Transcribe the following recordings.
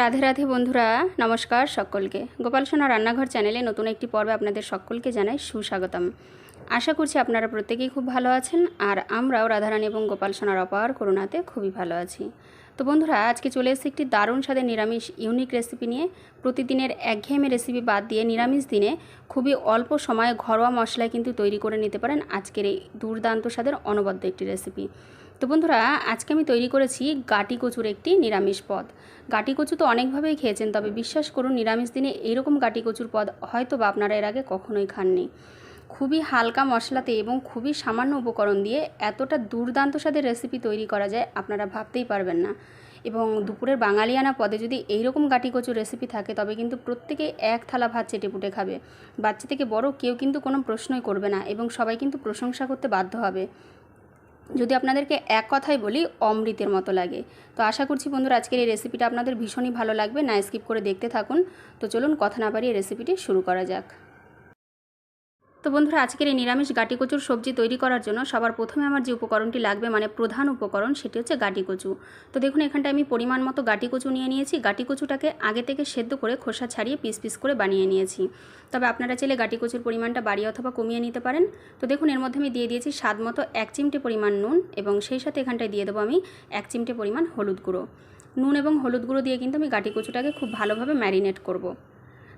রাধে রাধে বন্ধুরা, নমস্কার সকলকে। গোপাল সোনা রান্নাঘর চ্যানেলে নতুন একটি পর্বে আপনাদের সকলকে জানাই সুস্বাগতম। আশা করছি আপনারা প্রত্যেকেই খুব ভালো আছেন, আর আমরাও রাধারানী এবং গোপাল সোনার অপার করুণাতে খুবই ভালো আছি। তো বন্ধুরা, আজকে চলে এসেছি একটি দারুণ স্বাদের নিরামিষ ইউনিক রেসিপি নিয়ে। প্রতিদিনের একঘেয়েমে রেসিপি বাদ দিয়ে নিরামিষ দিনে খুবই অল্প সময়ে ঘরোয়া মশলায় কিন্তু তৈরি করে নিতে পারেন আজকের এই দুর্দান্ত স্বাদের অনবদ্য একটি রেসিপি তো বন্ধুরা, আজকে আমি তৈরি করেছি গাটি কচুর একটি নিরামিষ পদ। গাটি কচু তো অনেকভাবেই খেয়েছেন, তবে বিশ্বাস করুন, নিরামিষ দিনে এইরকম গাটি কচুর পদ হয়তো বা আপনারা এর আগে কখনোই খাননি। খুবই হালকা মশলাতে এবং খুবই সামান্য উপকরণ দিয়ে এতটা দুর্দান্ত স্বাদের রেসিপি তৈরি করা যায় আপনারা ভাবতেই পারবেন না। এবং দুপুরের বাঙালিয়ানা পদে যদি এইরকম গাটি কচুর রেসিপি থাকে, তবে কিন্তু প্রত্যেকে এক থালা ভাত চেটে পুটে খাবে। বাচ্চা থেকে বড় কেউ কিন্তু কোনো প্রশ্নই করবে না এবং সবাই কিন্তু প্রশংসা করতে বাধ্য হবে। যদি আপনাদেরকে এক কথাই বলি, অমৃতের মতো লাগে। তো আশা করছি বন্ধুরা, আজকের এই রেসিপিটা আপনাদের ভীষণই ভালো লাগবে। না স্কিপ করে দেখতে থাকুন। তো চলুন, কথা না বাড়িয়ে রেসিপিটি শুরু করা যাক। তো বন্ধুরা, আজকের এই নিরামিষ গাটি কচুর সবজি তৈরি করার জন্য সবার প্রথমে আমার যে উপকরণটি লাগবে মানে প্রধান উপকরণ, সেটি হচ্ছে গাটি কচু। তো দেখুন, এখানটায় আমি পরিমাণ মতো গাটি কচু নিয়ে নিয়েছি। গাটি কচুটাকে আগে থেকে সেদ্ধ করে খোসা ছাড়িয়ে পিস পিস করে বানিয়ে নিয়েছি। তবে আপনারা চাইলে গাটি কচুর পরিমাণটা বাড়িয়ে অথবা কমিয়ে নিতে পারেন। তো দেখুন, এর মধ্যে আমি দিয়ে দিয়েছি স্বাদ মতো এক চিমটে পরিমাণ নুন এবং সেই সাথে এখানটায় দিয়ে দেবো আমি এক চিমটে পরিমাণ হলুদ গুঁড়ো। নুন এবং হলুদ গুঁড়ো দিয়ে কিন্তু আমি গাটি কচুটাকে খুব ভালোভাবে ম্যারিনেট করব।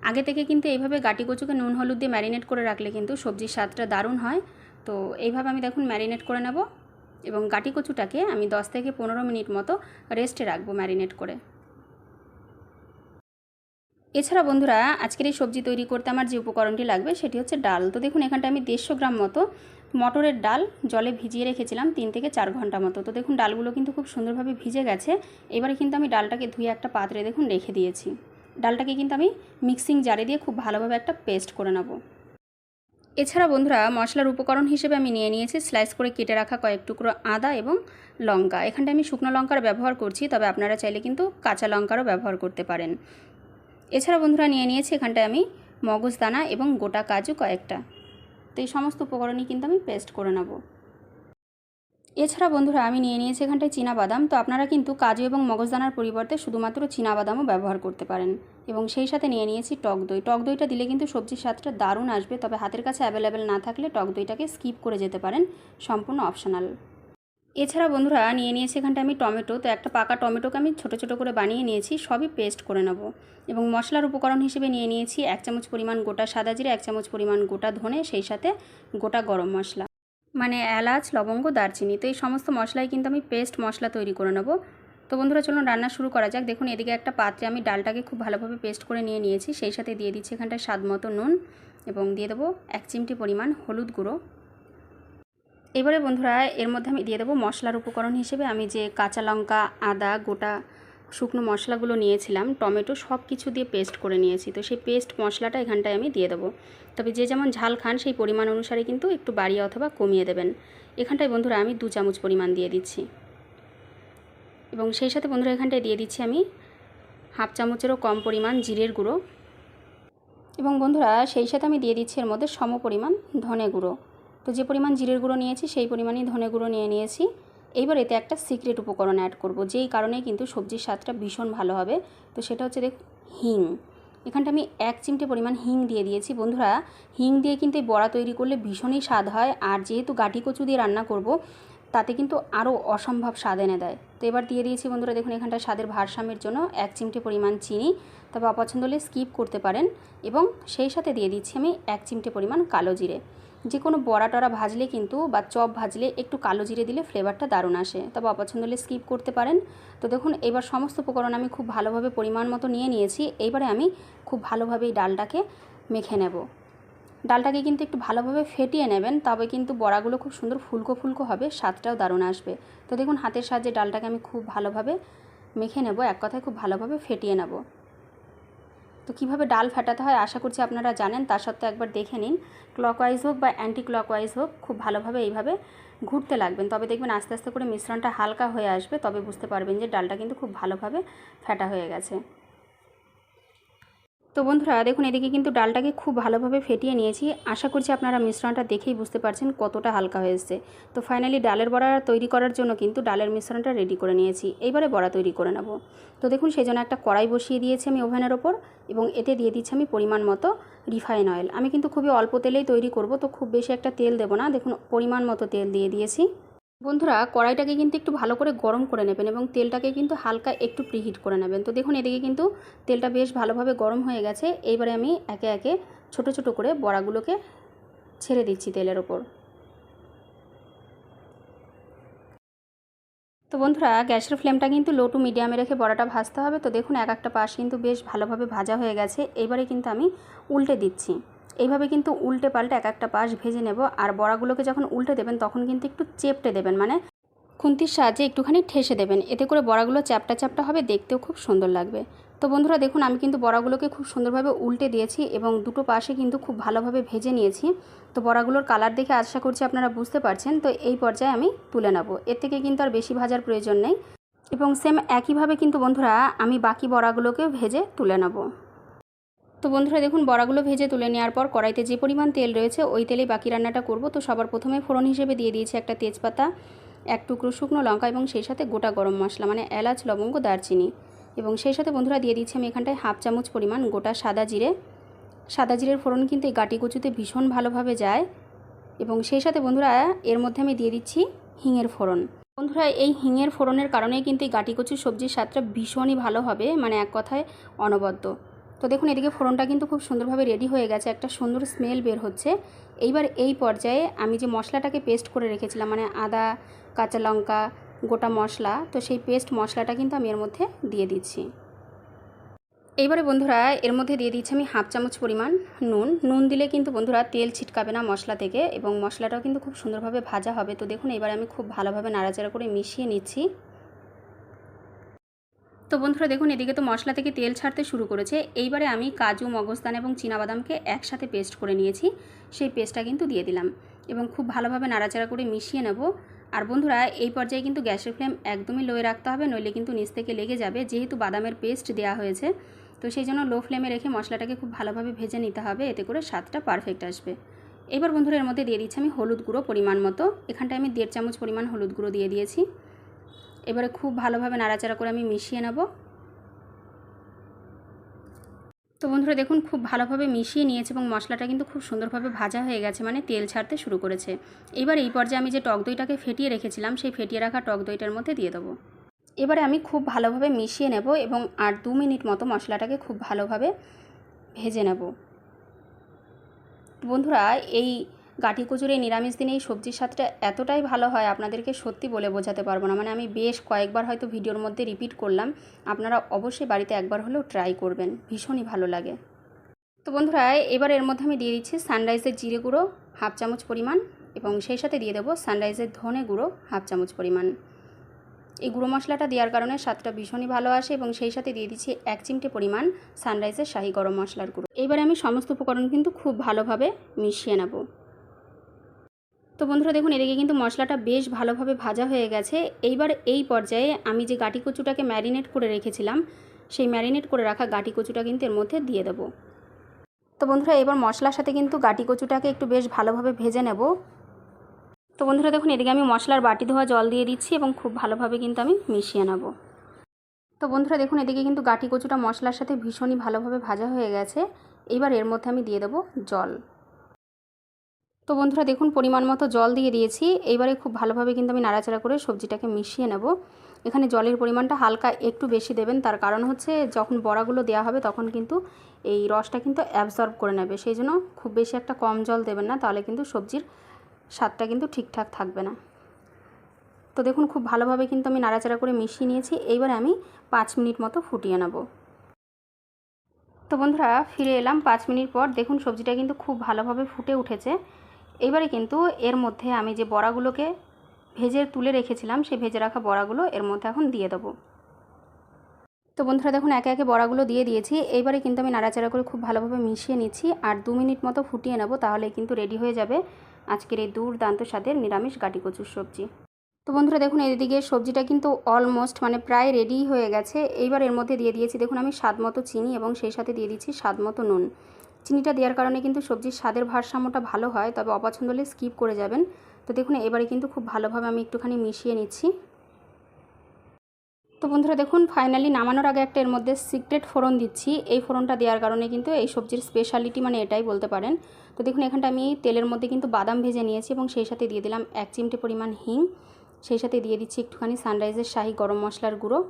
আগে থেকে কিন্তু এইভাবে গাটি কচুকে নুন, হলুদ দিয়ে ম্যারিনেট করে রাখলে কিন্তু সবজির স্বাদটা দারুণ হয়। তো এইভাবে আমি দেখুন ম্যারিনেট করে নেব এবং গাটি কচুটাকে আমি 10 থেকে পনেরো মিনিট মতো রেস্টে রাখব ম্যারিনেট করে। এছাড়া বন্ধুরা, আজকের এই সবজি তৈরি করতে আমার যে উপকরণটি লাগবে সেটি হচ্ছে ডাল। তো দেখুন, এখানটা আমি দেড়শো গ্রাম মতো মটরের ডাল জলে ভিজিয়ে রেখেছিলাম তিন থেকে চার ঘণ্টা মতো। তো দেখুন, ডালগুলো কিন্তু খুব সুন্দরভাবে ভিজে গেছে। এবারে কিন্তু আমি ডালটাকে ধুয়ে একটা পাত্রে দেখুন রেখে দিয়েছি। ডালটাকে কিন্তু আমি মিক্সিং জারে দিয়ে খুব ভালোভাবে একটা পেস্ট করে নেব। এছাড়া বন্ধুরা মশলার উপকরণ হিসেবে আমি নিয়ে নিয়েছি স্লাইস করে কেটে রাখা কয়েক টুকরো আদা এবং লঙ্কা। এখানটা আমি শুকনো লঙ্কার ব্যবহার করছি, তবে আপনারা চাইলে কিন্তু কাঁচা লঙ্কারও ব্যবহার করতে পারেন। এছাড়া বন্ধুরা নিয়ে নিয়েছি এখানটায় আমি মগজদানা এবং গোটা কাজু কয়েকটা। তো এই সমস্ত উপকরণই কিন্তু আমি পেস্ট করে নেব। এছাড়া বন্ধুরা, আমি নিয়ে নিয়েছি এখানটায় বাদাম তো আপনারা কিন্তু কাজু এবং মগজদানার পরিবর্তে শুধুমাত্র বাদামও ব্যবহার করতে পারেন। এবং সেই সাথে নিয়ে নিয়েছি টক দই। টক দইটা দিলে কিন্তু সবজির স্বাদটা দারুণ আসবে। তবে হাতের কাছে অ্যাভেলেবেল না থাকলে টক দইটাকে স্কিপ করে যেতে পারেন। সম্পূর্ণ অপশনাল এছাড়া বন্ধুরা, নিয়ে নিয়েছি এখানটা আমি টমেটো। তো একটা পাকা টমেটোকে আমি ছোটো ছোটো করে বানিয়ে নিয়েছি, সবই পেস্ট করে নেব। এবং মশলার উপকরণ হিসেবে নিয়ে নিয়েছি এক চামচ পরিমাণ গোটা সাদা জিরে, এক চামচ পরিমাণ গোটা ধনে, সেই সাথে গোটা গরম মশলা। মানে এলাচ, লবঙ্গ, দারচিনি। তো এই সমস্ত মশলাই কিন্তু আমি পেস্ট মশলা তৈরি করে নেব। তো বন্ধুরা, চলুন রান্না শুরু করা যাক। দেখুন, এদিকে একটা পাত্রে আমি ডালটাকে খুব ভালোভাবে পেস্ট করে নিয়ে নিয়েছি। সেই সাথে দিয়ে দিচ্ছি এখানটায় স্বাদ মতো নুন এবং দিয়ে দেবো এক চিমটি পরিমাণ হলুদ গুঁড়ো। এবারে বন্ধুরা, এর মধ্যে আমি দিয়ে দেবো মশলার উপকরণ হিসেবে আমি যে কাঁচা লঙ্কা, আদা, গোটা শুকনো মশলাগুলো নিয়েছিলাম, টমেটো সব কিছু দিয়ে পেস্ট করে নিয়েছি। তো সেই পেস্ট মশলাটা এখানটায় আমি দিয়ে দেবো। তবে যে যেমন ঝাল খান, সেই পরিমাণ অনুসারে কিন্তু একটু বাড়িয়ে অথবা কমিয়ে দেবেন। এখানটায় বন্ধুরা আমি দু চামচ পরিমাণ দিয়ে দিচ্ছি। এবং সেই সাথে বন্ধুরা এখানটায় দিয়ে দিচ্ছি আমি হাফ চামচেরও কম পরিমাণ জিরের গুঁড়ো। এবং বন্ধুরা সেই সাথে আমি দিয়ে দিচ্ছি এর মধ্যে সম পরিমাণ ধনে গুঁড়ো। তো যে পরিমাণ জিরের গুঁড়ো নিয়েছি, সেই পরিমাণই ধনে গুঁড়ো নিয়ে নিয়েছি। এইবার এতে একটা সিক্রেট উপকরণ অ্যাড করব, যেই কারণে কিন্তু সবজির স্বাদটা ভীষণ ভালো হবে। তো সেটা হচ্ছে দেখ, হিং। এখানটা আমি এক চিমটে পরিমাণ হিং দিয়ে দিয়েছি। বন্ধুরা, হিং দিয়ে কিন্তু এই বড়া তৈরি করলে ভীষণই স্বাদ হয়। আর যেহেতু গাঠি কচু দিয়ে রান্না করব, তাতে কিন্তু আরও অসম্ভব স্বাদ এনে দেয়। তো এবার দিয়ে দিয়েছি বন্ধুরা, দেখুন এখানটা স্বাদের ভারসাম্যের জন্য এক চিমটে পরিমাণ চিনি। তবে অপছন্দ হলে স্কিপ করতে পারেন। এবং সেই সাথে দিয়ে দিচ্ছি আমি এক চিমটে পরিমাণ কালো জিরে। যে কোনো বড়া টড়া ভাজলে কিন্তু বা চপ ভাজলে একটু কালো জিরে দিলে ফ্লেভারটা দারুণ আসে। তবে অপছন্দ হলে স্কিপ করতে পারেন। তো দেখুন, এবার সমস্ত উপকরণ আমি খুব ভালোভাবে পরিমাণ মতো নিয়ে নিয়েছি। এবারে আমি খুব ভালোভাবে এই ডালটাকে মেখে নেব। ডালটাকে কিন্তু একটু ভালোভাবে ফেটিয়ে নেবেন, তবে কিন্তু বড়াগুলো খুব সুন্দর ফুলকো ফুলকো হবে, স্বাদটাও দারুণ আসবে। তো দেখুন, হাতের সাহায্যে ডালটাকে আমি খুব ভালোভাবে মেখে নেব, এক কথায় খুব ভালোভাবে ফেটিয়ে নেব। তো কীভাবে ডাল ফাটাতে হয় আশা করছি আপনারা জানেন তার সত্ত্বেও একবার দেখে নিন। ক্লকওয়াইজ হোক বা অ্যান্টি ক্লকওয়াইজ হোক, খুব ভালোভাবে এইভাবে ঘুরতে লাগবেন। তবে দেখবেন আস্তে আস্তে করে মিশ্রণটা হালকা হয়ে আসবে, তবে বুঝতে পারবেন যে ডালটা কিন্তু খুব ভালোভাবে ফেটা হয়ে গেছে। তো বন্ধুরা, দেখুন, এদিকে কিন্তু ডালটাকে খুব ভালোভাবে ফেটিয়ে নিয়েছি। আশা করছি আপনারা মিশ্রণটা দেখেই বুঝতে পারছেন কতটা হালকা হয়েছে তো ফাইনালি ডালের বড়া তৈরি করার জন্য কিন্তু ডালের মিশ্রণটা রেডি করে নিয়েছি। এইবারে বড়া তৈরি করে নেব। তো দেখুন সেই জন্য একটা কড়াই বসিয়ে দিয়েছি আমি ওভেনের ওপর এবং এতে দিয়ে দিচ্ছি আমি পরিমাণ মতো রিফাইন অয়েল আমি কিন্তু খুবই অল্প তেলেই তৈরি করব, তো খুব বেশি একটা তেল দেবো না। দেখুন, পরিমাণ মতো তেল দিয়ে দিয়েছি। বন্ধুরা, কড়াইটাকে কিন্তু একটু ভালো করে গরম করে নেবেন এবং তেলটাকে কিন্তু হালকা একটু প্রিহিট করে নেবেন। তো দেখুন, এদিকে কিন্তু তেলটা বেশ ভালোভাবে গরম হয়ে গেছে। এইবারে আমি একে একে ছোট ছোট করে বড়াগুলোকে ছেড়ে দিচ্ছি তেলের ওপর। তো বন্ধুরা, গ্যাসের ফ্লেমটা কিন্তু লো টু মিডিয়ামে রেখে বড়াটা ভাজতে হবে। তো দেখুন, এক একটা পাশ কিন্তু বেশ ভালোভাবে ভাজা হয়ে গেছে। এইবারে কিন্তু আমি উল্টে দিচ্ছি। এইভাবে কিন্তু উল্টে পাল্টে এক একটা পাশ ভেজে নেব। আর বড়াগুলোকে যখন উল্টে দেবেন, তখন কিন্তু একটু চেপটে দেবেন মানে খুন্তির সাহায্যে একটুখানি ঠেসে দেবেন। এতে করে বড়াগুলো চ্যাপটা চ্যাপটা হবে, দেখতেও খুব সুন্দর লাগবে। তো বন্ধুরা, দেখুন, আমি কিন্তু বড়াগুলোকে খুব সুন্দরভাবে উল্টে দিয়েছি এবং দুটো পাশে কিন্তু খুব ভালোভাবে ভেজে নিয়েছি। তো বড়াগুলোর কালার দেখে আশা করছি আপনারা বুঝতে পারছেন। তো এই পর্যায়ে আমি তুলে নেব। এর থেকে কিন্তু আর বেশি ভাজার প্রয়োজন নেই। এবং সেম একইভাবে কিন্তু বন্ধুরা, আমি বাকি বড়াগুলোকে ভেজে তুলে নেব। তো বন্ধুরা দেখুন, বড়াগুলো ভেজে তুলে নেওয়ার পর কড়াইতে যে পরিমাণ তেল রয়েছে, ওই তেলেই বাকি রান্নাটা করব। তো সবার প্রথমে ফোড়ন হিসেবে দিয়ে দিয়েছি একটা তেজপাতা, এক টুকরো শুকনো লঙ্কা এবং সেই সাথে গোটা গরম মশলা মানে এলাচ, লবঙ্গ, দারচিনি। এবং সেই সাথে বন্ধুরা দিয়ে দিচ্ছি আমি এখানটায় হাফ চামচ পরিমাণ গোটা সাদা জিরে। সাদা জিরের ফোড়ন কিন্তু এই গাটি কচুতে ভীষণ ভালোভাবে যায়। এবং সেই সাথে বন্ধুরা এর মধ্যে আমি দিয়ে দিচ্ছি হিঙের ফোড়ন। বন্ধুরা, এই হিঙের ফোড়নের কারণেই কিন্তু এই গাটি কচুর সবজির স্বাদটা ভীষণই ভালো হবে মানে এক কথায় অনবদ্য। তো দেখুন, এদিকে ফোড়নটা কিন্তু খুব সুন্দরভাবে রেডি হয়ে গেছে, একটা সুন্দর স্মেল বের হচ্ছে। এইবার এই পর্যায়ে আমি যে মশলাটাকে পেস্ট করে রেখেছিলাম মানে আদা, কাঁচা লঙ্কা, গোটা মশলা, তো সেই পেস্ট মশলাটা কিন্তু আমি এর মধ্যে দিয়ে দিচ্ছি। এইবারে বন্ধুরা, এর মধ্যে দিয়ে দিচ্ছি আমি হাফ চামচ পরিমাণ নুন। নুন দিলে কিন্তু বন্ধুরা তেল ছিটকাবে না মশলা থেকে, এবং মশলাটাও কিন্তু খুব সুন্দরভাবে ভাজা হবে। তো দেখুন এবার আমি খুব ভালোভাবে নাড়াচাড়া করে মিশিয়ে নিচ্ছি। তো বন্ধুরা দেখুন, এদিকে তো মশলা থেকে তেল ছাড়তে শুরু করেছে। এইবারে আমি কাজু, মগজদান এবং চীনাবাদামকে একসাথে পেস্ট করে নিয়েছি। সেই পেস্টটা কিন্তু দিয়ে দিলাম এবং খুব ভালোভাবে নাড়াচাড়া করে মিশিয়ে নেব। আর বন্ধুরা, এই পর্যায়ে কিন্তু গ্যাসের ফ্লেম একদমই লোয়ে রাখতে হবে, নইলে কিন্তু নিচ থেকে লেগে যাবে, যেহেতু বাদামের পেস্ট দেওয়া হয়েছে। তো সেই জন্য লো ফ্লেমে রেখে মশলাটাকে খুব ভালোভাবে ভেজে নিতে হবে, এতে করে স্বাদটা পারফেক্ট আসবে। এবার বন্ধুরা, এর মধ্যে দিয়ে দিচ্ছি আমি হলুদ গুঁড়ো পরিমাণ মতো। এখানটায় আমি দেড় চামচ পরিমাণ হলুদ গুঁড়ো দিয়ে দিয়েছি। এবারে খুব ভালোভাবে নাড়াচাড়া করে আমি মিশিয়ে নেব। তো বন্ধুরা দেখুন, খুব ভালোভাবে মিশিয়ে নিয়েছে এবং মশলাটা কিন্তু খুব সুন্দরভাবে ভাজা হয়ে গেছে মানে তেল ছাড়তে শুরু করেছে। এবার এই পর্যায়ে আমি যে টক দইটাকে ফেটিয়ে রেখেছিলাম, সেই ফেটিয়ে রাখা টক দইটার মধ্যে দিয়ে দেবো। এবারে আমি খুব ভালোভাবে মিশিয়ে নেব এবং আর দু মিনিট মতো মশলাটাকে খুব ভালোভাবে ভেজে নেব। বন্ধুরা, এই গাঠি কচুর নিরামিষ দিনে এই সবজির স্বাদটা এতটাই ভালো হয়, আপনাদেরকে সত্যি বলে বোঝাতে পারব না। মানে আমি বেশ কয়েকবার হয়তো ভিডিওর মধ্যে রিপিট করলাম, আপনারা অবশ্যই বাড়িতে একবার হলেও ট্রাই করবেন, ভীষণই ভালো লাগে। তো বন্ধুরা, এবার এর মধ্যে আমি দিয়ে দিচ্ছি সানরাইজের জিরে গুঁড়ো, হাফ চামচ পরিমাণ, এবং সেই সাথে দিয়ে দেবো সানরাইজের ধনে গুঁড়ো, হাফ চামচ পরিমাণ। এই গুঁড়ো মশলাটা দেওয়ার কারণে স্বাদটা ভীষণই ভালো আসে, এবং সেই সাথে দিয়ে দিচ্ছি এক চিমটে পরিমাণ সানরাইজের শাহি গরম মশলার গুঁড়ো। এবারে আমি সমস্ত উপকরণ কিন্তু খুব ভালোভাবে মিশিয়ে নেব। তো বন্ধুরা দেখুন, এদিকে কিন্তু মশলাটা বেশ ভালোভাবে ভাজা হয়ে গেছে। এইবার এই পর্যায়ে আমি যে গাটি কচুটাকে ম্যারিনেট করে রেখেছিলাম, সেই ম্যারিনেট করে রাখা গাটি কচুটা কিন্তু এর মধ্যে দিয়ে দেবো। তো বন্ধুরা, এবার মশলার সাথে কিন্তু গাটি কচুটাকে একটু বেশ ভালোভাবে ভেজে নেব। তো বন্ধুরা দেখুন, এদিকে আমি মশলার বাটি ধোয়া জল দিয়ে দিচ্ছি এবং খুব ভালোভাবে কিন্তু আমি মিশিয়ে নেব। তো বন্ধুরা দেখুন, এদিকে কিন্তু গাটি কচুটা মশলার সাথে ভীষণই ভালোভাবে ভাজা হয়ে গেছে। এইবার এর মধ্যে আমি দিয়ে দেবো জল। তো বন্ধুরা দেখুন, পরিমাণ মতো জল দিয়ে দিয়েছি। এইবারে খুব ভালোভাবে কিন্তু আমি নাড়াচাড়া করে সবজিটাকে মিশিয়ে নেব। এখানে জলের পরিমাণটা হালকা একটু বেশি দেবেন। তার কারণ হচ্ছে, যখন বড়াগুলো দেওয়া হবে তখন কিন্তু এই রসটা কিন্তু অ্যাবজর্ব করে নেবে। সেই জন্য খুব বেশি একটা কম জল দেবেন না, তাহলে কিন্তু সবজির স্বাদটা কিন্তু ঠিকঠাক থাকবে না। তো দেখুন, খুব ভালোভাবে কিন্তু আমি নাড়াচাড়া করে মিশিয়ে নিয়েছি। এইবারে আমি পাঁচ মিনিট মতো ফুটিয়ে নেব। তো বন্ধুরা, ফিরে এলাম পাঁচ মিনিট পর। দেখুন, সবজিটা কিন্তু খুব ভালোভাবে ফুটে উঠেছে। এবারে কিন্তু এর মধ্যে আমি যে বড়াগুলোকে ভেজে তুলে রেখেছিলাম, সেই ভেজে রাখা বড়াগুলো এর মধ্যে এখন দিয়ে দেবো। তো বন্ধুরা দেখুন, একে একে বড়াগুলো দিয়ে দিয়েছি। এইবারে কিন্তু আমি নাড়াচাড়া করে খুব ভালোভাবে মিশিয়ে নিচ্ছি আর দু মিনিট মতো ফুটিয়ে নেব তাহলে কিন্তু রেডি হয়ে যাবে আজকের এই দুর্দান্ত স্বাদের নিরামিষ গাটি কচুর সবজি। তো বন্ধুরা দেখুন, এদিকে সবজিটা কিন্তু অলমোস্ট মানে প্রায় রেডি হয়ে গেছে। এইবার এর মধ্যে দিয়ে দিয়েছি, দেখুন আমি স্বাদ মতো চিনি এবং সেই সাথে দিয়ে দিচ্ছি স্বাদ মতো নুন। চিনিটা দেওয়ার কারণে কিন্তু সবজির স্বাদের ভারসাম্যটা ভালো হয়, তবে অপছন্দ হলে স্কিপ করে যাবেন। তো দেখুন, এবারে কিন্তু খুব ভালোভাবে আমি একটুখানি মিশিয়ে নিচ্ছি। তো বন্ধুরা, দেখুন ফাইনালি নামানোর আগে একটা এর মধ্যে সিক্রেট ফোড়ন দিচ্ছি। এই ফোড়নটা দেওয়ার কারণে কিন্তু এই সবজির স্পেশালিটি মানে এটাই বলতে পারেন। তো দেখুন, এখানটা আমি তেলের মধ্যে কিন্তু বাদাম ভেজে নিয়েছি এবং সেই সাথে দিয়ে দিলাম এক চিমটে পরিমাণ হিং। সেই সাথে দিয়ে দিচ্ছি একটুখানি সানরাইজের শাহি গরম মশলার গুঁড়ো।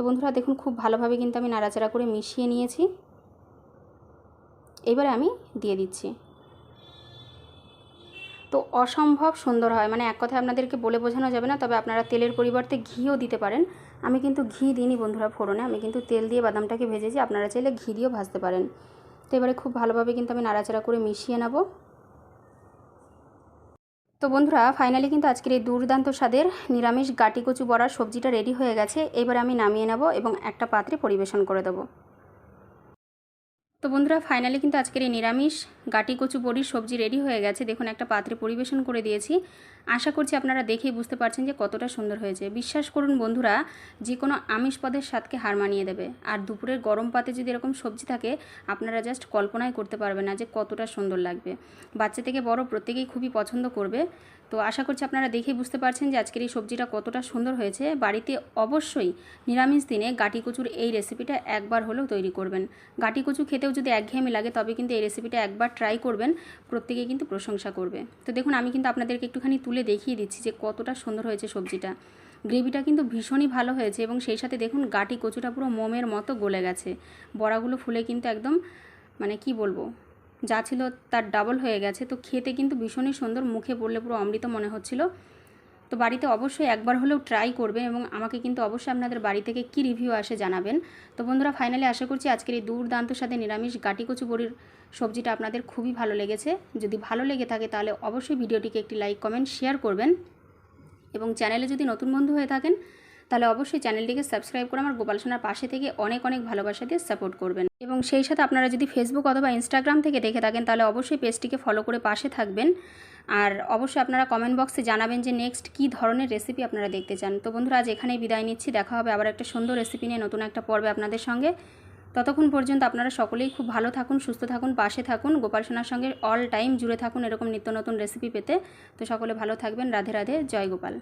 তো বন্ধুরা দেখুন, খুব ভালোভাবে কিন্তু আমি নাড়াচাড়া করে মিশিয়ে নিয়েছি। এবারে আমি দিয়ে দিচ্ছি। তো অসম্ভব সুন্দর হয় মানে এক কথায় আপনাদেরকে বলে বোঝানো যাবে না, তবে আপনারা তেলের পরিবর্তে ঘিও দিতে পারেন। আমি কিন্তু ঘি দিইনি বন্ধুরা ফোড়নে, আমি কিন্তু তেল দিয়ে বাদামটাকে ভেজেছি, আপনারা চাইলে ঘি দিয়েও ভাজতে পারেন। তো এবারে খুব ভালোভাবে কিন্তু আমি নাড়াচাড়া করে মিশিয়ে নেব। তো বন্ধুরা ফাইনালি কিন্তু আজকের এই দুর্দান্ত স্বাদের নিরামিষ গাটি কচু বড়ার সবজিটা রেডি হয়ে গেছে। এবার আমি নামিয়ে নেব এবং একটা পাত্রে পরিবেশন করে দেবো। তো বন্ধুরা ফাইনালি কিন্তু আজকের এই নিরামিষ গাটি কচু বড়ির সবজি রেডি হয়ে গেছে। দেখুন, একটা পাত্রে পরিবেশন করে দিয়েছি। আশা করছি আপনারা দেখেই বুঝতে পারছেন যে কতটা সুন্দর হয়েছে। বিশ্বাস করুন বন্ধুরা, যে কোনো আমিষ পদের স্বাদকে হার মানিয়ে দেবে। আর দুপুরের গরম পাতে যদি এরকম সবজি থাকে, আপনারা জাস্ট কল্পনাই করতে পারবেন না যে কতটা সুন্দর লাগবে। বাচ্চা থেকে বড় প্রত্যেকেই খুবই পছন্দ করবে। তো আশা করছি আপনারা দেখেই বুঝতে পারছেন যে আজকের এই সবজিটা কতটা সুন্দর হয়েছে। বাড়িতে অবশ্যই নিরামিষ দিনে গাটি কচুর এই রেসিপিটা একবার হলেও তৈরি করবেন। গাটি কচু খেতেও যদি একঘেয়েমি লাগে, তবে কিন্তু এই রেসিপিটা একবার ট্রাই করবেন। প্রত্যেকেই কিন্তু প্রশংসা করবে। তো দেখুন, আমি কিন্তু আপনাদেরকে একটুখানি তুলে দেখিয়ে দিচ্ছি যে কতটা সুন্দর হয়েছে সবজিটা। গ্রেভিটা কিন্তু ভীষণই ভালো হয়েছে এবং সেই সাথে দেখুন, গাটি কচুটা পুরো মোমের মতো গলে গেছে। বড়াগুলো ফুলে কিন্তু একদম মানে কি বলব যা ছিল তার ডাবল হয়ে গেছে। তো খেতে কিন্তু ভীষণই সুন্দর, মুখে পড়লে পুরো অমৃত মনে হচ্ছিল। তো বাড়িতে অবশ্যই একবার হলেও ট্রাই করবেন এবং আমাকে কিন্তু অবশ্যই আপনাদের বাড়ি থেকে কী রিভিউ আসে জানাবেন। তো বন্ধুরা ফাইনালি আশা করছি আজকের এই দুর্দান্ত সাথে নিরামিষ গাটি কচু বড়ির সবজিটা আপনাদের খুবই ভালো লেগেছে। যদি ভালো লেগে থাকে তাহলে অবশ্যই ভিডিওটিকে একটি লাইক কমেন্ট শেয়ার করবেন। এবং চ্যানেলে যদি নতুন বন্ধু হয়ে থাকেন তাহলে অবশ্যই চ্যানেলটিকে সাবস্ক্রাইব করে আমার গোপাল সোনার পাশে থেকে অনেক অনেক ভালোবাসা দিয়ে সাপোর্ট করবেন। এবং সেই সাথে আপনারা যদি ফেসবুক অথবা ইনস্টাগ্রাম থেকে দেখে থাকেন, তাহলে অবশ্যই পেজটিকে ফলো করে পাশে থাকবেন। আর অবশ্যই আপনারা কমেন্ট বক্সে জানাবেন যে নেক্সট কী ধরনের রেসিপি আপনারা দেখতে চান। তো বন্ধুরা, আজ এখানেই বিদায় নিচ্ছি। দেখা হবে আবার একটা সুন্দর রেসিপি নিয়ে নতুন একটা পর্বে আপনাদের সঙ্গে। ততক্ষণ পর্যন্ত আপনারা সকলেই খুব ভালো থাকুন, সুস্থ থাকুন, পাশে থাকুন। গোপাল সোনার সঙ্গে অল টাইম জুড়ে থাকুন এরকম নিত্য নতুন রেসিপি পেতে। তো সকলে ভালো থাকবেন। রাধে রাধে। জয় গোপাল।